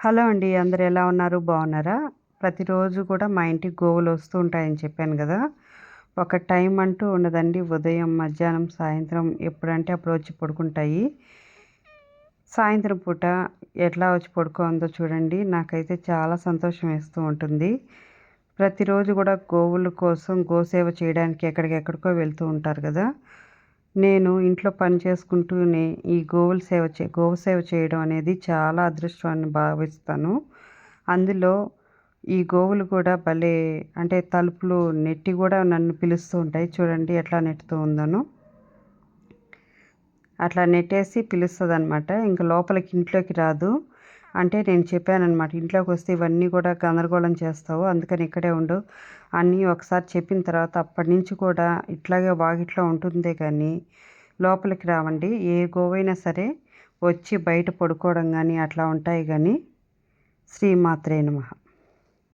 Hello అండి అందరు ఎలా ఉన్నారు? బాగున్నారా? ప్రతిరోజు కూడా మా ఇంటికి గోవులు వస్తూ ఉంటాయని చెప్పాను కదా. ఒక టైం అంటూ ఉండదండి ఉదయం మధ్యాహ్నం సాయంత్రం ఎప్పుడంటే అప్పుడు వచ్చి పడుకుంటాయి. సాయంత్రం పూట ఎట్లా వచ్చి పడుకోందో చూడండి నాకైతే చాలా సంతోషం వేస్తూ ఉంటుంది. ప్రతిరోజు కూడా గోవుల కోసం గోసేవ చేయడానికి ఎక్కడికెక్కడికో వెళ్తూ ఉంటారు కదా. నేను ఇంట్లో పని చేసుకుంటూనే ఈ గోవుల సేవ చే గోవు సేవ చేయడం అనేది చాలా అదృష్టం భావిస్తాను. అందులో ఈ గోవులు కూడా భలే అంటే తలుపులు నెట్టి కూడా నన్ను పిలుస్తూ ఉంటాయి. చూడండి ఎట్లా నెట్టుతూ ఉందను. అట్లా నెట్టేసి పిలుస్తుంది అనమాట ఇంకా లోపలికి ఇంట్లోకి రాదు. అంటే నేను చెప్పానమాట ఇంట్లోకి వస్తే ఇవన్నీ కూడా గందరగోళం చేస్తావు అందుకని ఇక్కడే ఉండు. అన్నీ ఒకసారి చెప్పిన తర్వాత అప్పటి నుంచి కూడా ఇట్లాగే వాకిట్లో ఉంటుందే కానీ లోపలికి రావండి. ఏ గోవైనా సరే వచ్చి బయట పడుకోవడం కానీ అట్లా ఉంటాయి కానీ శ్రీమాత్రే నమ.